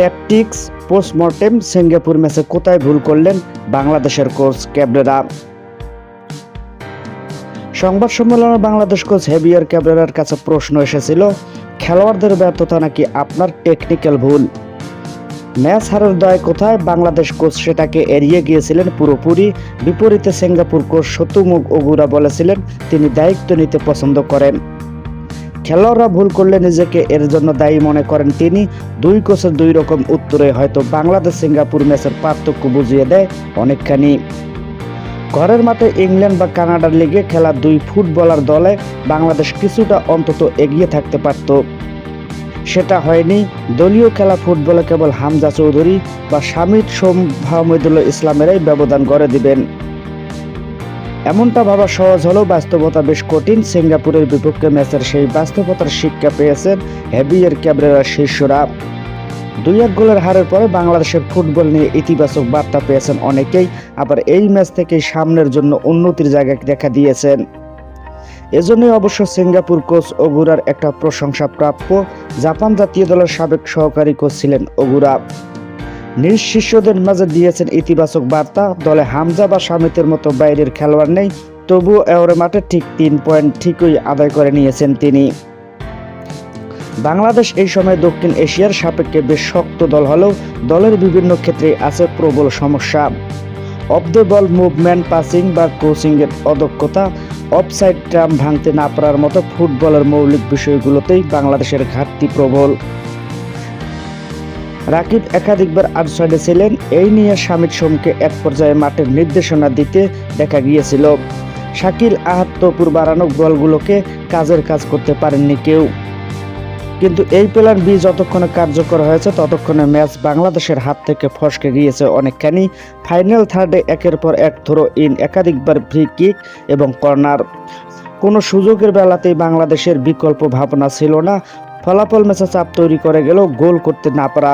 Tactics postmortem Singapore ম্যাচে কোথায় ভুল করলেন বাংলাদেশের কোচ ক্যাবরেরা সংবাদ সম্মেলনে বাংলাদেশ কোচ হেভিয়ার ক্যাবরেরার কাছে প্রশ্ন এসেছিল, খেলোয়াড়দের ব্যর্থতা নাকি আপনার টেকনিক্যাল ভুল? ম্যাচ হারের দায় কোথায়? বাংলাদেশ কোচ সেটাকে এড়িয়ে গিয়েছিলেন পুরোপুরি, বিপরীতে সিঙ্গাপুর কোচ শতুমুখ ওগুরা বলেছিলেন, তিনি দায়িত্ব নিতে পছন্দ করেন। খেলোয়াড়রা ভুল করলে নিজেকে এর জন্য দায়ী মনে করেন তিনি। দুই কোচের দুই রকম উত্তরে হয়তো বাংলাদেশ সিঙ্গাপুর ম্যাচের পার্থক্য বুঝিয়ে দেয় অনেকখানি। ঘরের মাঠে ইংল্যান্ড বা কানাডার লিগে খেলা দুই ফুটবলার দলে বাংলাদেশ কিছুটা অন্তত এগিয়ে থাকতে পারত। সেটা হয়নি। দলীয় খেলা ফুটবলে কেবল হামজা চৌধুরী বা শামিদ সোম মাহমুদুল্লাহ ইসলামেরাই ব্যবধান গড়ে দিবেন। এমনটা ভাবা সহজ হলেও বাস্তবতা বেশ কঠিন। সিঙ্গাপুরের বিপক্ষে ম্যাচের সেই বাস্তবতার শিক্ষা পেয়েছেন হেভিয়ার ক্যাবরেরার শিষ্যরা দুই এক গোলের হারের পরে বাংলাদেশের ফুটবল নিয়ে ইতিবাচক বার্তা পেয়েছেন অনেকেই, আবার এই ম্যাচ থেকে সামনের জন্য উন্নতির জায়গা দেখা দিয়েছেন। এজন্যই অবশ্য সিঙ্গাপুর কোচ ওগুরার একটা প্রশংসা প্রাপ্য জাপান জাতীয় দলের সাবেক সহকারী কোচ ছিলেন ওগুরা। নিজ শিষ্যদের মাঝে দিয়েছেন ইতিবাচক বার্তা। দলে হামজা বা সামিতের মতো বাইরের খেলোয়াড় নেই। তবুও এওরে মাঠে ঠিক তিন পয়েন্ট ঠিকই আদায় করে নিয়েছেন তিনি। বাংলাদেশ এই সময় দক্ষিণ এশিয়ার সাপেক্ষে বেশ শক্ত দল হলেও দলের বিভিন্ন ক্ষেত্রে আছে প্রবল সমস্যা। Off the ball movement, passing বা কোচিংয়ের অদক্ষতা, অফসাইড ট্রাম ভাঙতে না পারার মতো ফুটবলের মৌলিক বিষয়গুলোতেই বাংলাদেশের ঘাটতি প্রবল। রাকিব একাধিকবার আউটসাইডে ছিলেন এই নিয়ে স্বামীর সোমকে এক পর্যায়ে মাঠের নির্দেশনা দিতে দেখা গিয়েছিল। শাকিল আহাত তপুর বাড়ানো বলগুলোকে কাজের কাজ করতে পারেননি কেউ। কিন্তু এই প্ল্যান বি যতক্ষণে কার্যকর হয়েছে, ততক্ষণে ম্যাচ বাংলাদেশের হাত থেকে ফসকে গিয়েছে অনেকখানি। ফাইনাল থার্ডে একের পর এক থ্রো ইন, একাধিকবার ফ্রি কিক এবং কর্নার। কোনো সুযোগের বেলাতেই বাংলাদেশের বিকল্প ভাবনা ছিল না। ফলাফল ম্যাচে চাপ তৈরি করে গেলেও গোল করতে না পারা